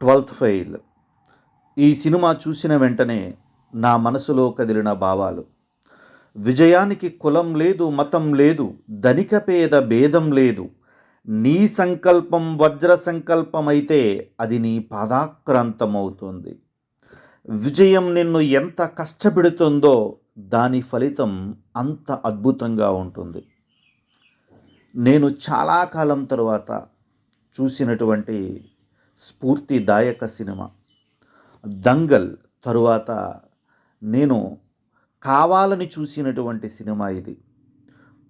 Twelfth fail. ఈ cinema చూసిన వెంటనే నా మనసులో కదిలిన భావాలు. విజయానికి కులం లేదు మతం లేదు ధనిక పేద భేదం లేదు. నీ సంకల్పం వజ్ర సంకల్పమైతే అది నీ పాదాక్రాంతమవుతుంది. విజయం నిన్ను ఎంత కష్టపెడుతుందో దాని ఫలితం అంత అద్భుతంగా ఉంటుంది. నేను చాలా కాలం తరువాత చూసినటువంటి స్ఫూర్తిదాయక సినిమా. దంగల్ తరువాత నేను కావాలని చూసినటువంటి సినిమా ఇది.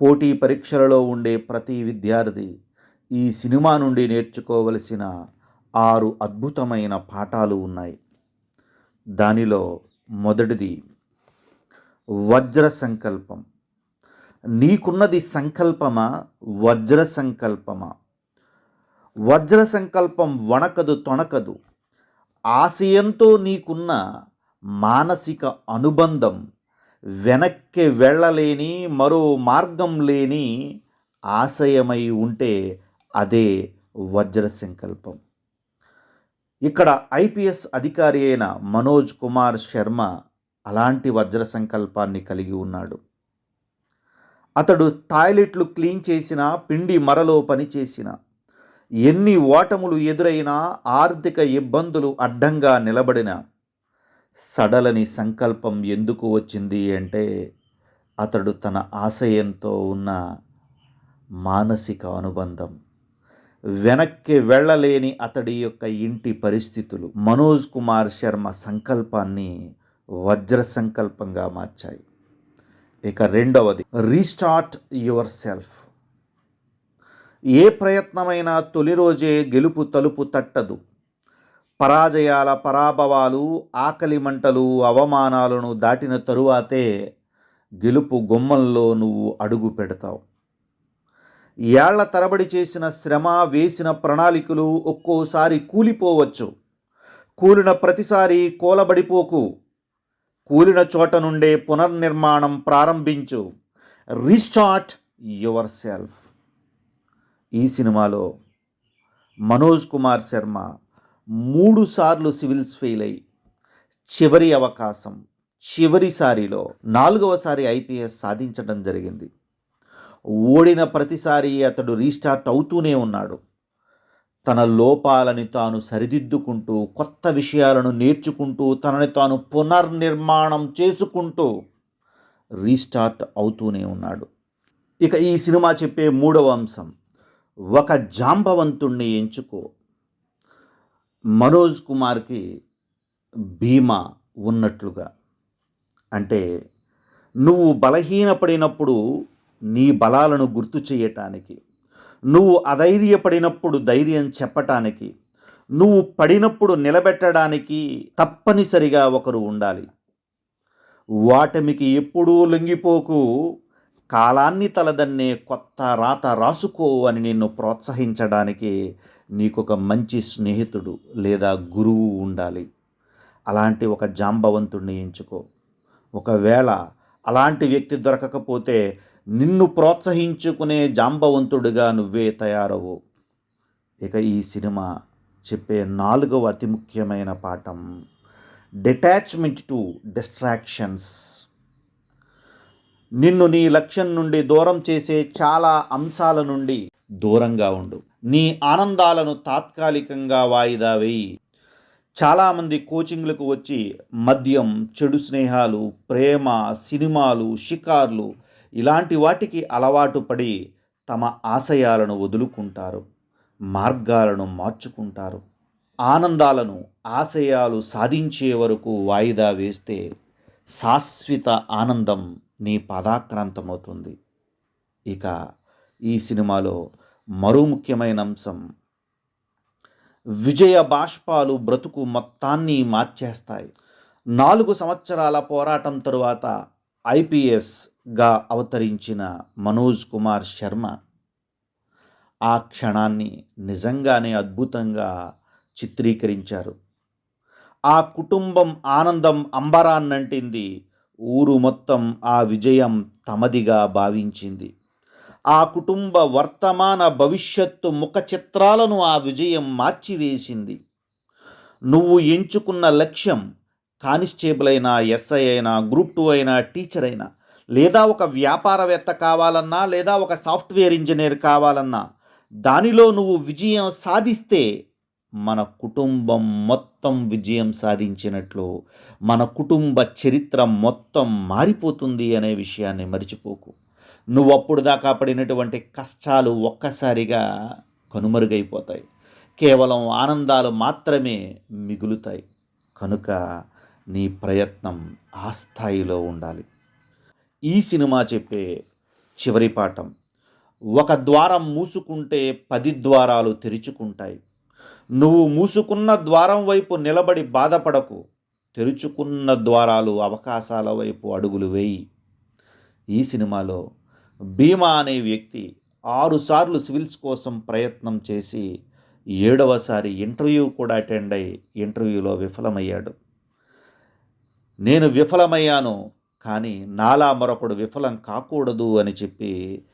పోటీ పరీక్షలలో ఉండే ప్రతి విద్యార్థి ఈ సినిమా నుండి నేర్చుకోవలసిన ఆరు అద్భుతమైన పాఠాలు ఉన్నాయి. దానిలో మొదటిది వజ్ర సంకల్పం. నీకున్నది సంకల్పమా? వజ్ర సంకల్పమా? వజ్ర సంకల్పం వణకదు తొణకదు. ఆశయంతో నీకున్న మానసిక అనుబంధం వెనక్కి వెళ్ళలేని మరో మార్గం లేని ఆశయమై ఉంటే అదే వజ్ర సంకల్పం. ఇక్కడ ఐపీఎస్ అధికారి అయిన మనోజ్ కుమార్ శర్మ అలాంటి వజ్ర సంకల్పాన్ని కలిగి ఉన్నాడు. అతడు టాయిలెట్లు క్లీన్ చేసిన పిండి మరలో పనిచేసిన ఎన్ని ఓటములు ఎదురైనా ఆర్థిక ఇబ్బందులు అడ్డంగా నిలబడిన సడలని సంకల్పం ఎందుకు వచ్చింది అంటే అతడు తన ఆశయంతో ఉన్న మానసిక అనుబంధం. వెనక్కి వెళ్ళలేని అతడి యొక్క ఇంటి పరిస్థితులు. మనోజ్ కుమార్ శర్మ సంకల్పాన్ని వజ్ర సంకల్పంగా మార్చాయి. ఇక రెండవది రీస్టార్ట్ యువర్ సెల్ఫ్. ఏ ప్రయత్నమైనా తొలి రోజే గెలుపు తలుపు తట్టదు. పరాజయాల పరాభవాలు ఆకలి మంటలు అవమానాలను దాటిన తరువాతే గెలుపు గుమ్మంలో నువ్వు అడుగు పెడతావు. ఏళ్ళ తరబడి చేసిన శ్రమ వేసిన ప్రణాళికలు ఒక్కోసారి కూలిపోవచ్చు. కూలిన ప్రతిసారి కూలబడిపోకు. కూలిన చోట నుండే పునర్నిర్మాణం ప్రారంభించు. Restart yourself. ఈ సినిమాలో మనోజ్ కుమార్ శర్మ మూడుసార్లు సివిల్స్ ఫెయిల్ అయి చివరి అవకాశం చివరిసారిలో నాలుగవసారి ఐపీఎస్ సాధించడం జరిగింది. ఓడిన ప్రతిసారి అతడు రీస్టార్ట్ అవుతూనే ఉన్నాడు. తన లోపాలని తాను సరిదిద్దుకుంటూ కొత్త విషయాలను నేర్చుకుంటూ తనని తాను పునర్నిర్మాణం చేసుకుంటూ రీస్టార్ట్ అవుతూనే ఉన్నాడు. ఇక ఈ సినిమా చెప్పే మూడవ అంశం ఒక జాంబవంతుణ్ణి ఎంచుకో. మనోజ్ కుమార్కి భీమా ఉన్నట్లుగా. అంటే నువ్వు బలహీనపడినప్పుడు నీ బలాలను గుర్తు చేయటానికి నువ్వు అధైర్యపడినప్పుడు ధైర్యం చెప్పటానికి నువ్వు పడినప్పుడు నిలబెట్టడానికి తప్పనిసరిగా ఒకరు ఉండాలి. వాటమికి ఎప్పుడూ లొంగిపోకు. కాలాన్ని తలదన్నే కొత్త రాత రాసుకో అని నిన్ను ప్రోత్సహించడానికి నీకొక మంచి స్నేహితుడు లేదా గురువు ఉండాలి. అలాంటి ఒక జాంబవంతుడిని ఎంచుకో. ఒకవేళ అలాంటి వ్యక్తి దొరకకపోతే నిన్ను ప్రోత్సహించుకునే జాంబవంతుడిగా నువ్వే తయారవు. ఇక ఈ సినిమా చెప్పే నాలుగవ అతి ముఖ్యమైన పాఠం. Detachment to distractions. నిన్ను నీ లక్ష్యం నుండి దూరం చేసే చాలా అంశాల నుండి దూరంగా ఉండు. నీ ఆనందాలను తాత్కాలికంగా వాయిదా వేయి. చాలామంది కోచింగ్లకు వచ్చి మద్యం చెడు స్నేహాలు ప్రేమ సినిమాలు షికార్లు ఇలాంటి వాటికి అలవాటు పడి తమ ఆశయాలను వదులుకుంటారు మార్గాలను మార్చుకుంటారు. ఆనందాలను ఆశయాలు సాధించే వరకు వాయిదా వేస్తే శాశ్వత ఆనందం నీ పాదాక్రాంతమవుతుంది. ఇక ఈ సినిమాలో మరో ముఖ్యమైన అంశం. విజయ బాష్పాలు బ్రతుకు మొత్తాన్ని మార్చేస్తాయి. నాలుగు సంవత్సరాల పోరాటం తరువాత ఐపీఎస్గా అవతరించిన మనోజ్ కుమార్ శర్మ ఆ క్షణాన్ని నిజంగానే అద్భుతంగా చిత్రీకరించారు. ఆ కుటుంబం ఆనందం అంబరాన్నంటింది. ఊరు మొత్తం ఆ విజయం తమదిగా భావించింది. ఆ కుటుంబ వర్తమాన భవిష్యత్తు ముఖ చిత్రాలను ఆ విజయం మార్చివేసింది. నువ్వు ఎంచుకున్న లక్ష్యం కానిస్టేబుల్ అయినా ఎస్ఐ అయినా గ్రూప్ టూ అయినా టీచర్ అయినా లేదా ఒక వ్యాపారవేత్త కావాలన్నా లేదా ఒక సాఫ్ట్వేర్ ఇంజనీర్ కావాలన్నా దానిలో నువ్వు విజయం సాధిస్తే మన కుటుంబం మొత్తం విజయం సాధించినట్లు మన కుటుంబ చరిత్ర మొత్తం మారిపోతుంది అనే విషయాన్ని మర్చిపోకు. నువ్వు అప్పుడు దాకా పడినటువంటి కష్టాలు ఒక్కసారిగా కనుమరుగైపోతాయి. కేవలం ఆనందాలు మాత్రమే మిగులుతాయి. కనుక నీ ప్రయత్నం ఆ స్థాయిలో ఉండాలి. ఈ సినిమా చెప్పే చివరి పాఠం. ఒక ద్వారం మూసుకుంటే పది ద్వారాలు తెరుచుకుంటాయి. నువ్వు మూసుకున్న ద్వారం వైపు నిలబడి బాధపడకు. తెరుచుకున్న ద్వారాలు అవకాశాల వైపు అడుగులు వేయి. ఈ సినిమాలో భీమా అనే వ్యక్తి ఆరుసార్లు సివిల్స్ కోసం ప్రయత్నం చేసి ఏడవసారి ఇంటర్వ్యూ కూడా అటెండ్ అయి ఇంటర్వ్యూలో విఫలమయ్యాడు. నేను విఫలమయ్యాను కానీ నాలా మరొకడు విఫలం కాకూడదు అని చెప్పి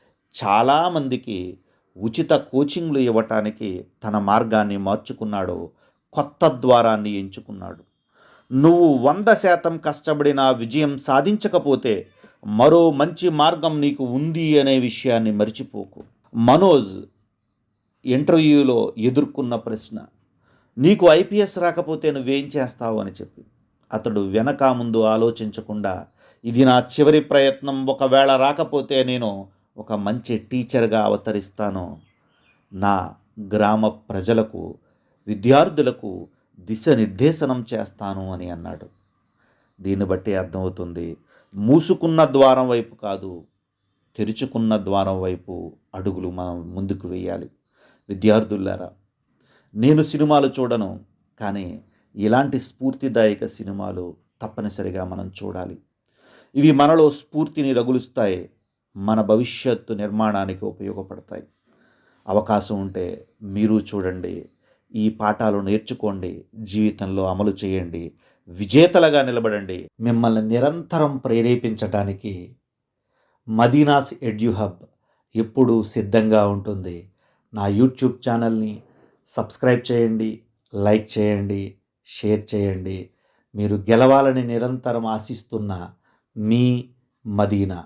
చాలామందికి ఉచిత కోచింగ్లు ఇవ్వటానికి తన మార్గాన్ని మార్చుకున్నాడు కొత్త ద్వారాన్ని ఎంచుకున్నాడు. నువ్వు వంద శాతం కష్టపడిన విజయం సాధించకపోతే మరో మంచి మార్గం నీకు ఉంది అనే విషయాన్ని మర్చిపోకు. మనోజ్ ఇంటర్వ్యూలో ఎదుర్కొన్న ప్రశ్న నీకు ఐపీఎస్ రాకపోతే నువ్వేం చేస్తావు అని చెప్పి. అతడు వెనక ముందు ఆలోచించకుండా ఇది నా చివరి ప్రయత్నం ఒకవేళ రాకపోతే నేను ఒక మంచి టీచర్గా అవతరిస్తాను నా గ్రామ ప్రజలకు విద్యార్థులకు దిశనిర్దేశనం చేస్తాను అని అన్నాడు. దీన్ని బట్టి అర్థమవుతుంది మూసుకున్న ద్వారం వైపు కాదు తెరుచుకున్న ద్వారం వైపు అడుగులు మనం ముందుకు వేయాలి. విద్యార్థులారా నేను సినిమాలు చూడను కానీ ఇలాంటి స్ఫూర్తిదాయక సినిమాలు తప్పనిసరిగా మనం చూడాలి. ఇవి మనలో స్ఫూర్తిని రగులుస్తాయి మన భవిష్యత్తు నిర్మాణానికి ఉపయోగపడతాయి. అవకాశం ఉంటే మీరు చూడండి ఈ పాఠాలు నేర్చుకోండి జీవితంలో అమలు చేయండి విజేతలుగా నిలబడండి. మిమ్మల్ని నిరంతరం ప్రేరేపించడానికి మదీనాస్ ఎడ్యూహబ్ ఎప్పుడూ సిద్ధంగా ఉంటుంది. నా యూట్యూబ్ ఛానల్ని సబ్స్క్రైబ్ చేయండి లైక్ చేయండి షేర్ చేయండి. మీరు గెలవాలని నిరంతరం ఆశిస్తున్న మీ మదీనా.